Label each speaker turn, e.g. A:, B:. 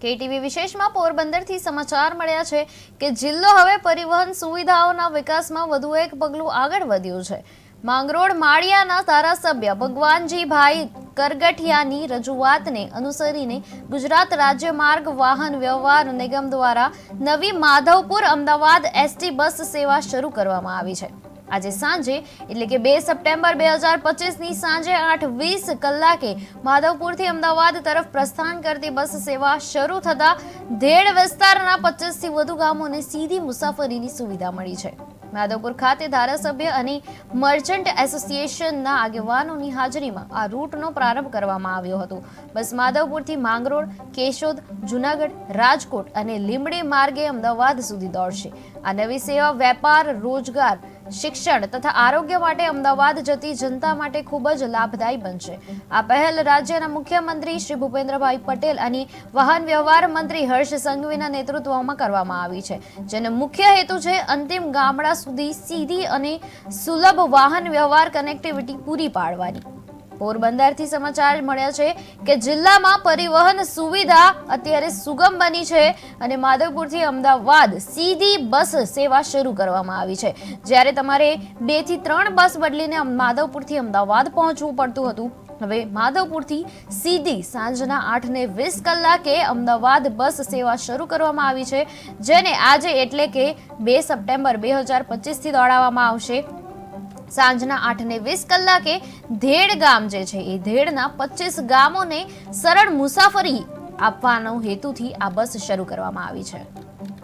A: KTV વિશેષમાં પોરબંદરથી સમાચાર મળ્યા છે કે જિલ્લો હવે પરિવહન સુવિધાઓના વિકાસમાં વધુ એક પગલું આગળ વધ્યું છે. માંગરોળ માળિયાના ધારાસભ્ય ભગવાનજીભાઈ કરગઠિયાની રજૂઆતને અનુસરીને ગુજરાત રાજ્ય માર્ગ વાહન વ્યવહાર નિગમ દ્વારા નવી માધવપુર અમદાવાદ એસટી બસ સેવા શરૂ કરવામાં આવી છે. આજે સાંજે, એટલે કે બે સપ્ટેમ્બર બે હજાર પચીસની સાંજે આઠ વીસ કલાકે માધવપુરથી અમદાવાદ તરફ પ્રસ્થાન કરતી બસ સેવા શરૂ થતા ધેડ વિસ્તારના પચીસથી વધુ ગામોને સીધી મુસાફરીની સુવિધા મળી છે. માધવપુર ખાતે ધારાસભ્ય અને મર્ચન્ટ એસોસિએશનના આગેવાનોની હાજરીમાં આ રૂટનો પ્રારંભ કરવામાં આવ્યો હતો. બસ માધવપુરથી માંગરોળ, કેશોદ, જુનાગઢ, રાજકોટ અને લીંબડી માર્ગે અમદાવાદ સુધી દોડશે. આ નવી સેવા વેપાર, રોજગાર શિક્ષણ તથા આરોગ્ય માટે અમદાવાદ જતી જનતા માટે ખૂબ જ લાભદાયી બનશે. આ પહેલ રાજ્યના મુખ્યમંત્રી શ્રી ભૂપેન્દ્રભાઈ પટેલ અને વાહન વ્યવહાર મંત્રી હર્ષ સંઘવીના નેતૃત્વમાં કરવામાં આવી છે. જેનો મુખ્ય હેતુ છે અંતિમ ગામડા સુધી સીધી અને સુલભ વાહન વ્યવહાર કનેક્ટિવિટી પૂરી પાડવાની. પોરબંદરથી સમાચાર મળ્યા છે કે જિલ્લામાં પરિવહન સુવિધા અત્યારે સુગમ બની છે અને માધવપુરથી અમદાવાદ સીધી બસ સેવા શરૂ કરવામાં આવી છે. જ્યારે તમારે બેથી ત્રણ બસ બદલીને માધવપુરથી અમદાવાદ પહોંચવું પડતું હતું. હવે માધવપુરથી સીધી સાંજના આઠ ને વીસ કલાકે અમદાવાદ બસ સેવા શરૂ કરવામાં આવી છે, જેને આજે એટલે કે બે સપ્ટેમ્બર બે હજાર પચીસથી દોડાવવામાં આવશે. સાંજના આઠ ને વીસ કલાકે ધેડ ગામ જે છે એ ધેડના પચીસ ગામોને સરળ મુસાફરી આપવાનો હેતુથી આ બસ શરૂ કરવામાં આવી છે.